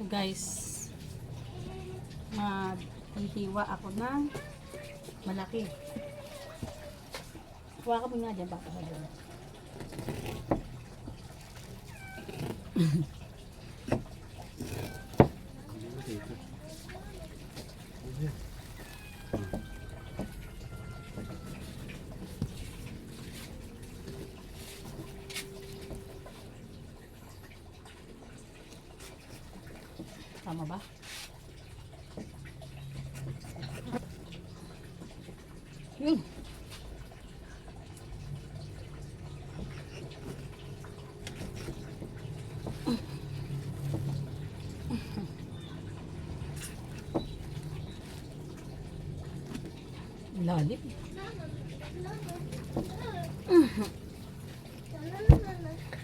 So guys, maghihiwa ako ng malaki. Kuha ka mo nga dyan, baka Tama ba? Yun. Lalim.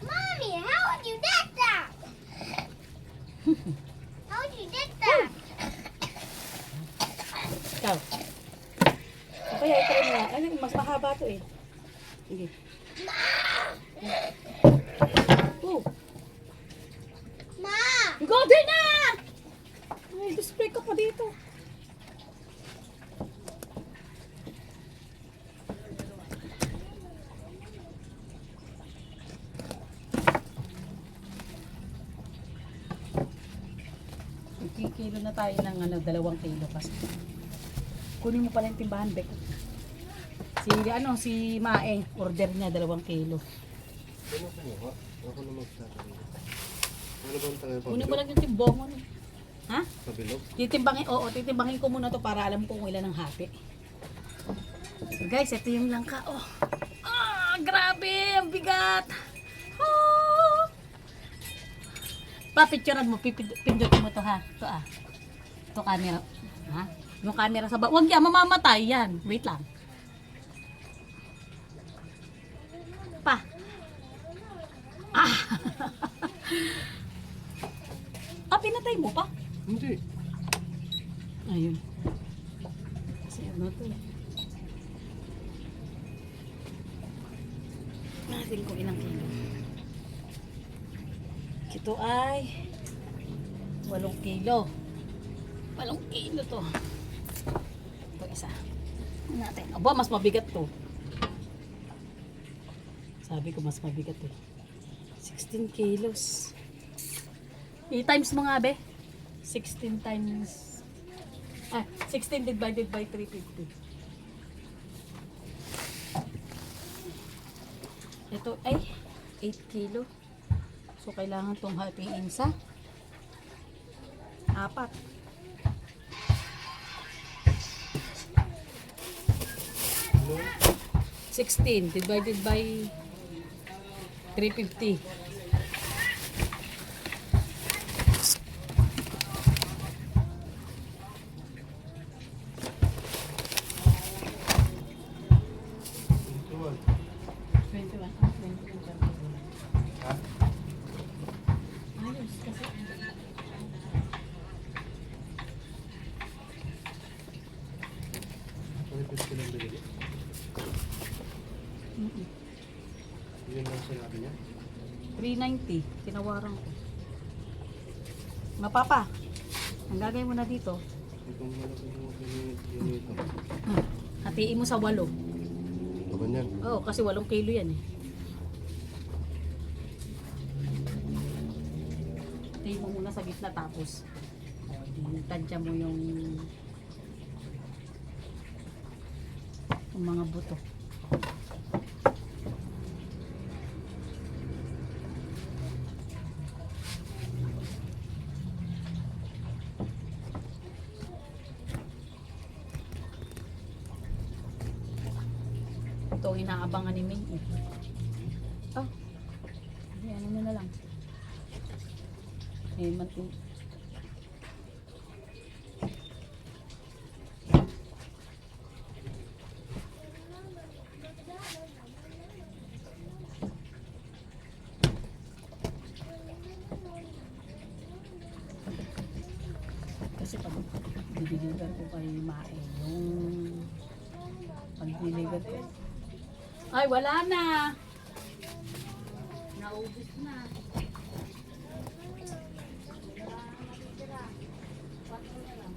Mommy, how would you get that? how would you get that? Ikaw. Kaya ito rin nga. Ano, mas mahaba to eh. Sige. Oh, Ma! go din na! May display ka pa dito. Kilo na tayo ng ano, dalawang kilo kasi. Kunin mo pala yung timbahan, Bek. Si, ano, si Mae, order niya dalawang kilo. Ano kumuha? Ako na magsasabi. Ano ba ang tayo Kunin mo lang yung timbong mo. Ha? Pabilog? Titimbangin, oo, titimbangin ko muna to para alam ko kung ilan ang hati. So guys, ito yung langka. Oh. Ah, grabe, ang bigat. Oh. Pa, picturean mo, pipid- pindutin mo to ha. Ito ah. Ito camera. Ha? Yung camera sa baba. Huwag yan, mamamatay yan. Wait lang. Ah. pinatay mo pa? Hindi. Ayun. Kasi ano to eh. Natin kung ilang kilo. Ito ay 8 kilo. 8 kilo to. Ito isa. Natin. Aba, mas mabigat to. Sabi ko mas mabigat eh. 16 kilos. I-times mo nga be. 16 times ah, 16 divided by 350. Ito ay 8 kilo. So kailangan tong hatiin sa apat. 16 divided by 350. Ito man. 21. Ah, 21. Ha? Ayos kasi. Palipis ko lang binili. Mm-mm. Yun lang sinabi niya. 390. Tinawaran ko. Mapapa, ang gagawin mo na dito, Itong malaki yung pinito. hmm, hatiin mo sa walo. Ito ba yan? Oo, kasi walong kilo yan eh. Hatiin mo muna sa gitna tapos tansya mo yung yung mga buto. Ang inaabangan ni Ming. Oh. Hindi, ano mo na lang. Eh, mantin. Kasi pag dideliver ko kay Mae, yung pag deliver ko, ay, wala na. Naubos na. Wala na matira. Wala na lang.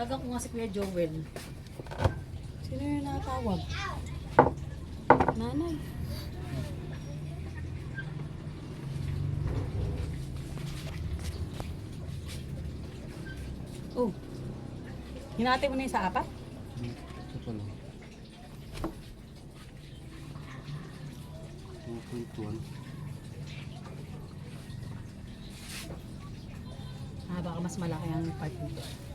Gaga ko nga si Kuya Joel. Sino yung nakatawag? Nanay. Oh. Hinati mo na yung sa apat? Ito pa lang. 2.1. Ah, baka mas malaki ang part nito.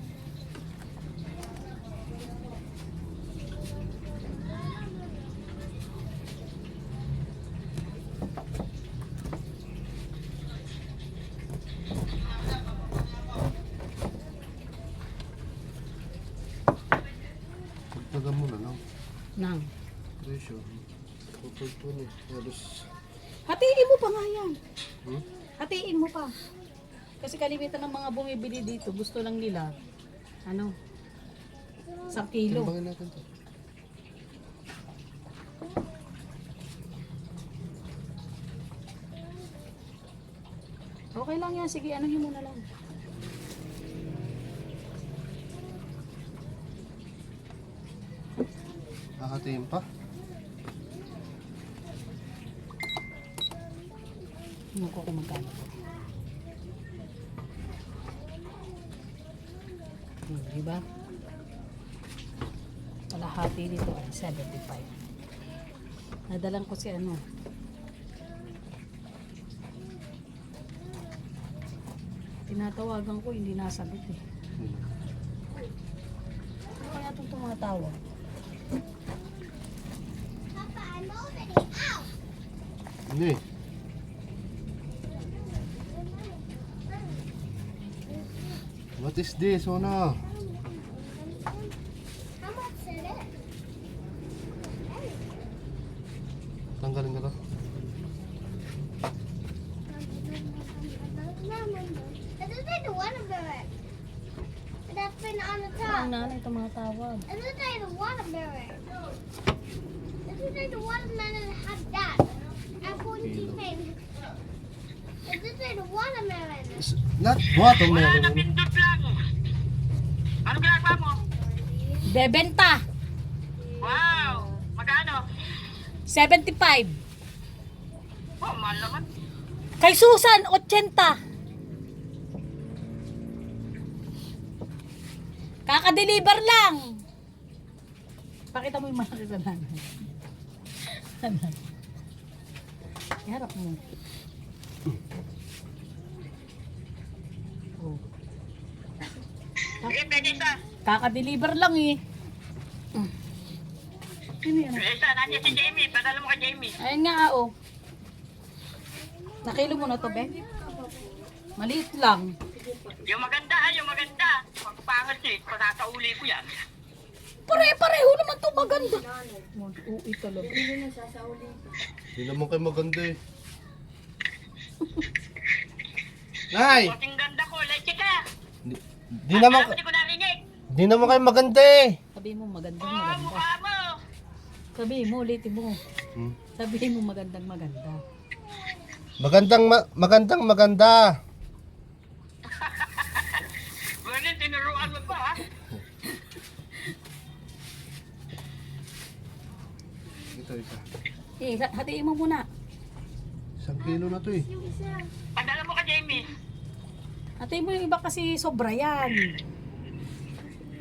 Pagtagan mo na lang. Nang. Presyo. 2.1 eh. Halos. Hatiin mo pa nga yan. Hmm? Hatiin mo pa. Kasi kalimitan ng mga bumibili dito, gusto lang nila, ano, isang kilo. Timbangin natin to. Okay lang yan, sige, ano mo na lang. Hahatiin pa. Ano ko kung magkano. Hmm, di ba? Kalahati dito ay 75. Nadalang ko si ano. Tinatawagan ko, hindi nasagot eh. Hmm. Ano kaya itong tumatawag? Hindi. What is this, Ona? How much is it? Tanggalin ka to. That's been on the Ang top. nanay tumatawag. It looks like the watermelon. It like the watermelon had that. Watermelon. It's not watermelon. Ona. Pindot lang. Ano ginagawa mo? Bebenta! Wow! Magkano? 75! Oh, mahal naman. Kay Susan, 80. Kaka-deliver lang. Pakita mo yung malaki sa nanay. Iharap mo. Oh. Sige, pwede isa. Kaka-deliver lang eh. Ano yan? Pwede isa. Nandiyan si Jamie. Padala mo kay Jamie. Ayun nga ah, oh. Nakilo mo na to, be? Maliit lang. Yung maganda ha, yung maganda. Pagpangat eh. Patatauli ko yan. Pare-pareho naman to maganda. Mag-uwi talaga. Hindi naman kayo maganda eh. Nay! Kunting ganda ko. Leche ka. Di, naman, Alam mo, di ko narinig. di naman kayo maganda eh. Sabi mo magandang Oo, maganda. mukha mo. Sabi mo, ulitin mo. Hmm. Sabi mo magandang maganda. Magandang, ma- magandang maganda. Ganun, tinuruan mo pa ha. Ito isa. Eh, sa- hatiin mo muna. Isang kilo na to eh. Padala mo kay Jamie. Hatiin mo yung iba kasi sobra yan.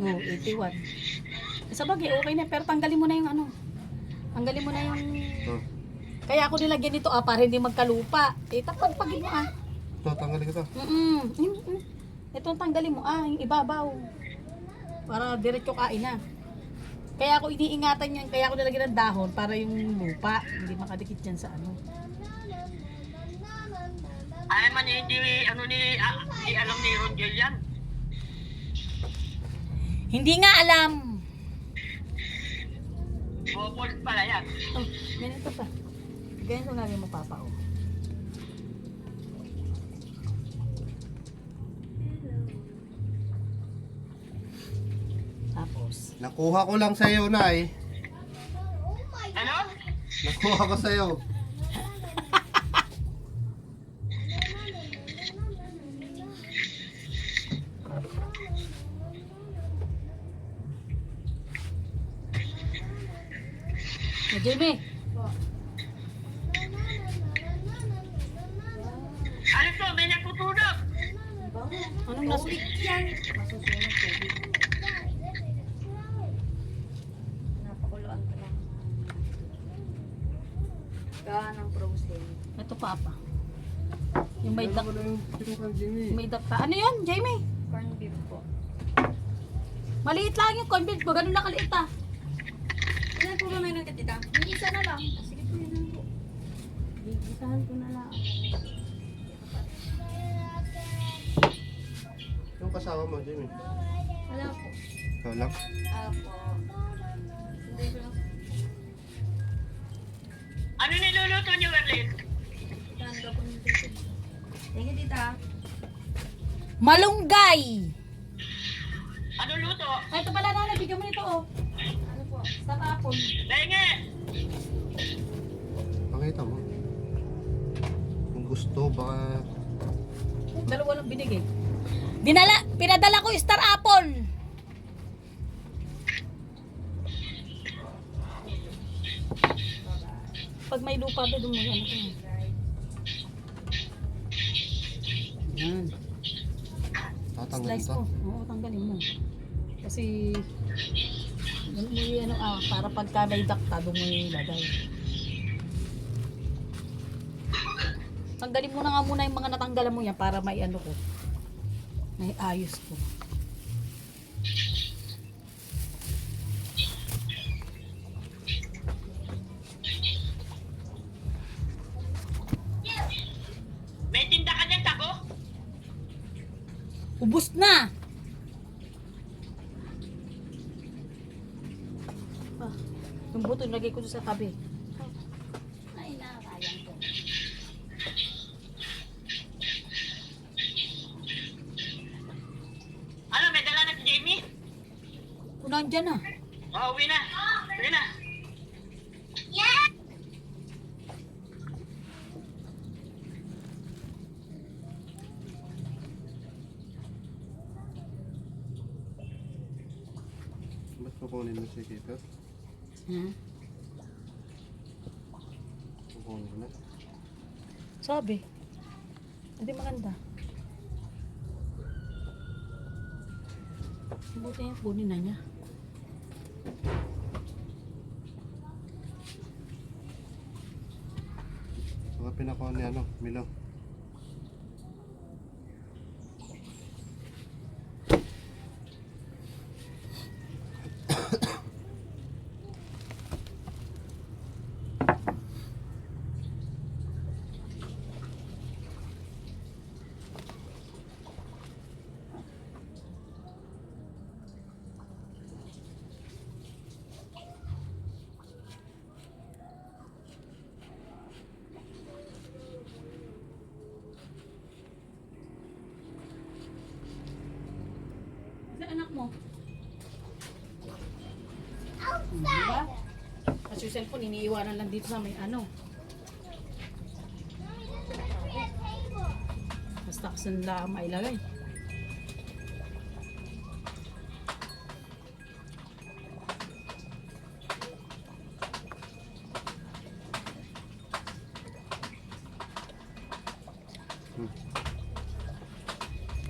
Oh, 81. Sa bagay, okay na. Pero tanggalin mo na yung ano. Tanggalin mo na yung... Oh. Kaya ako nilagyan nito ah, para hindi magkalupa. Eh, tapagpagin mo ah. Ito, tanggalin ka to. Mm-mm. Mm, mm. Ito ang tanggalin mo ah, yung ibabaw. Para diretso kain na. Kaya ako iniingatan yan, kaya ako nilagyan ng dahon para yung lupa, hindi makadikit yan sa ano. Ay man hindi ano ni ah, hindi alam ni Ronjel yan. Hindi nga alam. Bobol pala yan. Oh, ganito pa. Ganito nga mo papa oh. Nakuha ko lang sa'yo, Nay. Ano? Nakuha ko sa'yo. oh, Jamie, Ano to? May nagtutunog. anong nasa... Napakuluan ko lang. Gawa ng frozen. Ito. Yung may duck, Ano yung Jimmy? yung may duck pa. Ano yun, Jamie? Corn beef po. Maliit lang yung corned beef ko. Ganun na kaliit ah. Ilan po ba may nagkatita? Yung isa na lang. Ah, Sige po, yun po. Gigisahan ko na lang. Yung kasama mo, Jimmy. Wala po. Ikaw lang? Apo. Hindi ko lang. Ano niluluto niyo, Erlin? Thank you, tita. Malunggay! Ano luto? Ay, ito pala nanay, bigyan mo nito oh. Ano po? Sa tapon. Lenge! Pakita mo. Kung gusto, baka... Dalawa lang binigay. Dinala, pinadala ko yung star apple. Pag may lupa ba, doon mo yan. Yan. Tatanggal Slice ito. ko. Oo, tanggalin mo. Kasi, yun mo yung ano, ah, para pagka may dakta, doon mo yung ilagay. Tanggalin mo na nga muna yung mga natanggalan mo yan para may ano ko. May ayos ko. Doon sa tabi. Ay, nakakayang ko. Ano, may dala na si Jamie? Kung nandyan na. Oh, uwi na. Uwi na. Ba't kukunin mo si Keeper? Ha? Sabi. Hindi maganda. Buti yung kunin na niya. Mga pinakuha ni ano, Milo. Mo? Diba? Kasi yung cellphone, iniiwanan lang dito sa may ano. Basta kasi nila mailagay.